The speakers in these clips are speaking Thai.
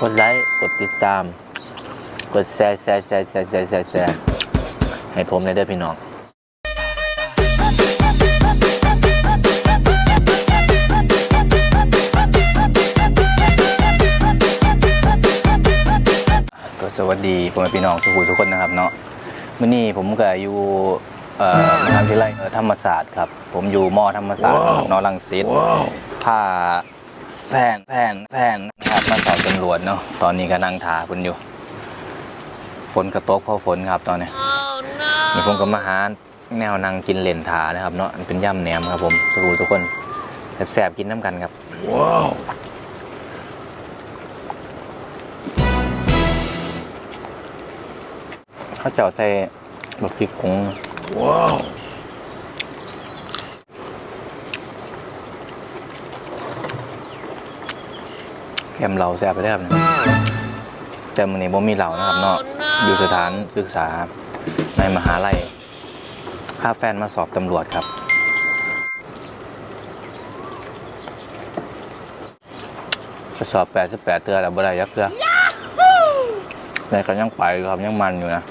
กดไลค์ กดติดตาม กดแชร์แชร์แชร์แชร์แชร์แชร์แชร์ให้ผมเลยเด้อพี่น้องก็สวัสดีพ่อแม่พี่น้องทุกคนทุกคนนะครับเนาะมื่อนี้ผมก็อยู่เอ่อมหาวิทยาลัยเอ่อธรรมศาสตร์ครับ ผมอยู่มอธรรมศาสตร์นอรังสิตพา แฟนแฟนแฟนนะครับมาสอบตำรวจเนาะตอนนี้ก็นั่งทาคุณอยู่ฝนกระตกเพราะฝนครับตอนนี้นี่ผมก็มาหาแนวนั่งกินเลนทานะครับเนาะอันเป็นย่ำแหนมครับผมทุกคนทุกคนแสบๆกินน้ำกันครับเขาเจ้าใส่บักพริกผง แกมเราแซ่บไปได้ครับเนี่ยแต่มื้อนี้บ่มีเหล่านะครับเนาะอยู่สถานศึกษาในมหาลัยพาแฟนมาสอบตำรวจครับก็สอบ 88เทือแล้วบ่ได้ยักเทือแต่ก็ยังไปอยู่ครับยังมันอยู่นะ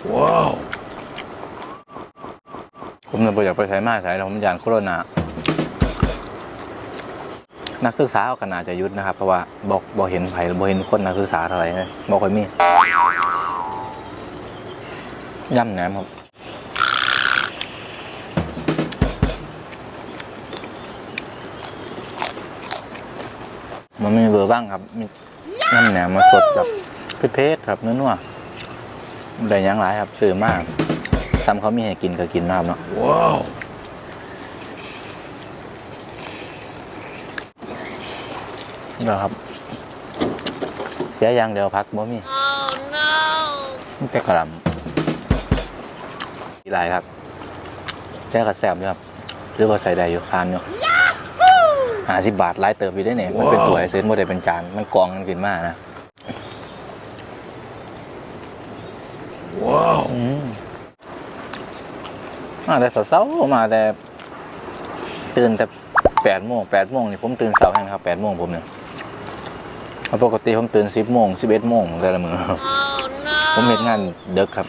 ผมเนี่ยบ่อยากไปใช้มาใช้แล้วผมยานโคโรนา นักศึกษาเอาขนาจะยุดนะครับ เพราะว่าบอกบอกเห็นไผ่บอกเห็นคนนักศึกษาเท่าไหร่เลยบอกค่อยมีย่ำแหนมครับมันมีเบอร์บ้างครับมีย่ำแหนมมาสดแบบเผ็ดๆครับเนื้อๆได้ยังหลายครับซื้อมากซ้ำเขามีให้กินก็กินนะครับเนาะ เดี๋ยวครับ เสียอย่างเดียวพักบ่มีมันจะกระหลำอีหลายครับแค่กระแซมอยู่ครับหรือว่าใส่ได้อยู่ทานอยู่หาสิบบาทไล่เติบอยู่ได้เนี่ยมันเป็นตัวไอเซนโมได้เป็นจาน มันกองกันขึ้นมากนะอืมมาแต่เสาๆมาแต่ตื่นแต่แปดโมงแปดโมงนี่ผมตื่นเสาร์แห้งครับแปดโมงผมเนี่ยเพราะ ปกติผมตื่นสิบโมงสิบเอ็ดโมงแต่ละมือผมเห็นงานเด็กครับ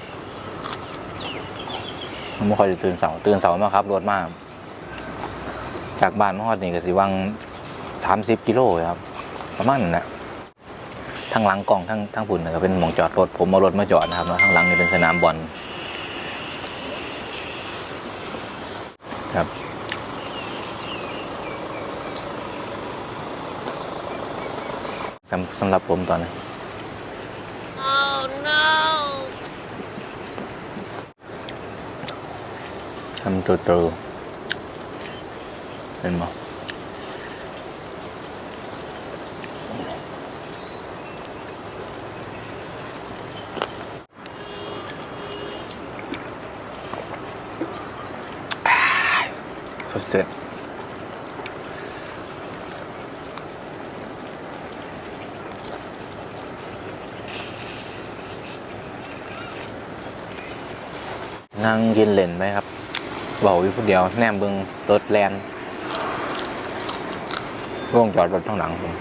ผมไม่ค่อยจะตื่นเสาร์ตื่นเสาร์มาครับรถมาก จากบ้านมาฮอดนี่ก็สิวังสามสิบกิโลครับ ประมาณนั้นแหละทางหลังกล่องทางทางฝุ่นก็เป็นหมองจอดรถผมเอารถมาจอดนะครับแล้วทางหลังนี่เป็นสนามบอลครับ สำสำหรับผมตอนนี้ทำตัวโตเป็นบ่สดเสร็ นั่งกินเล่นไหมครับเบาอยู่ผู้เดียว แนมเบิงรถแลนร่วงจอดรถข้างหลังผม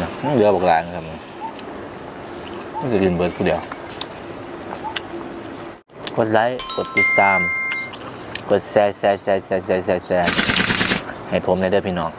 นะเหลือบกลายนะครับมันจะกินเบิร์ดผู้เดียว กดไลค์ กดติดตาม กดแชร์แชร์แชร์แชร์แชร์แชร์แชร์ให้ผมในเด้อพี่น้อง